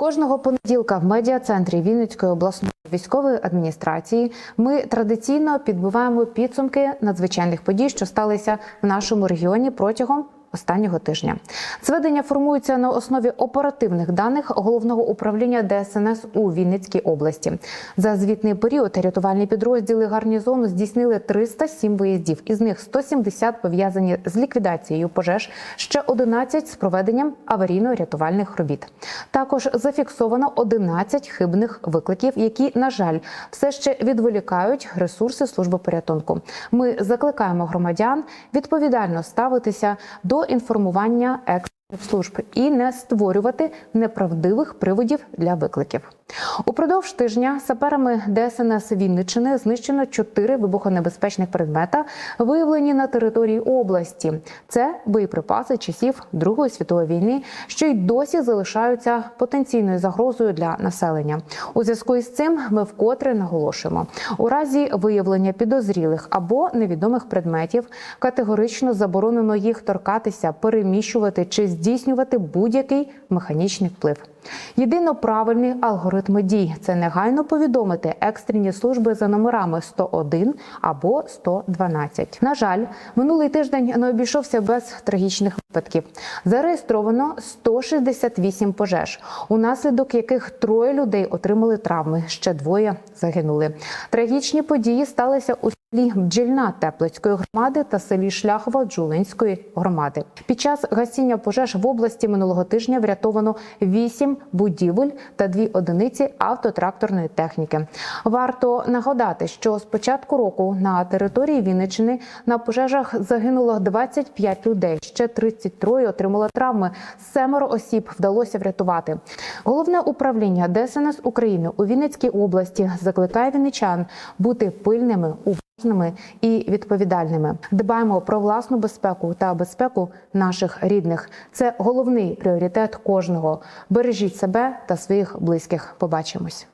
Кожного понеділка в медіа-центрі Вінницької обласної військової адміністрації ми традиційно підбиваємо підсумки надзвичайних подій, що сталися в нашому регіоні протягом. Останнього тижня зведення формується на основі оперативних даних головного управління ДСНС у Вінницькій області. За звітний період рятувальні підрозділи гарнізону здійснили 307 виїздів, із них 170 пов'язані з ліквідацією пожеж, ще 11 з проведенням аварійно-рятувальних робіт. Також зафіксовано 11 хибних викликів, які, на жаль, все ще відволікають ресурси служби порятунку. Ми закликаємо громадян відповідально ставитися до інформування екстрених служб і не створювати неправдивих приводів для викликів. Упродовж тижня саперами ДСНС Вінниччини знищено чотири вибухонебезпечних предмета, виявлені на території області. Це боєприпаси часів Другої світової війни, що й досі залишаються потенційною загрозою для населення. У зв'язку із цим ми вкотре наголошуємо у разі виявлення підозрілих або невідомих предметів категорично заборонено їх торкатися, переміщувати чи здійснювати будь-який механічний вплив. Єдино правильний алгоритм дій це негайно повідомити екстрені служби за номерами 101 або 112. На жаль, минулий тиждень не обійшовся без трагічних випадків. Зареєстровано 168 пожеж, унаслідок яких троє людей отримали травми, ще двоє загинули. Трагічні події сталися у селі Бджільна Теплицької громади та селі Шляхова Джулинської громади. Під час гасіння пожеж в області минулого тижня врятовано 8 будівель та дві одиниці автотракторної техніки. Варто нагадати, що з початку року на території Вінниччини на пожежах загинуло 25 людей. Ще 33 отримали травми. Семеро осіб вдалося врятувати. Головне управління ДСНС України у Вінницькій області закликає вінничан бути пильними уважними і відповідальними. Дбаємо про власну безпеку та безпеку наших рідних. Це головний пріоритет кожного. Бережіть себе та своїх близьких. Побачимось.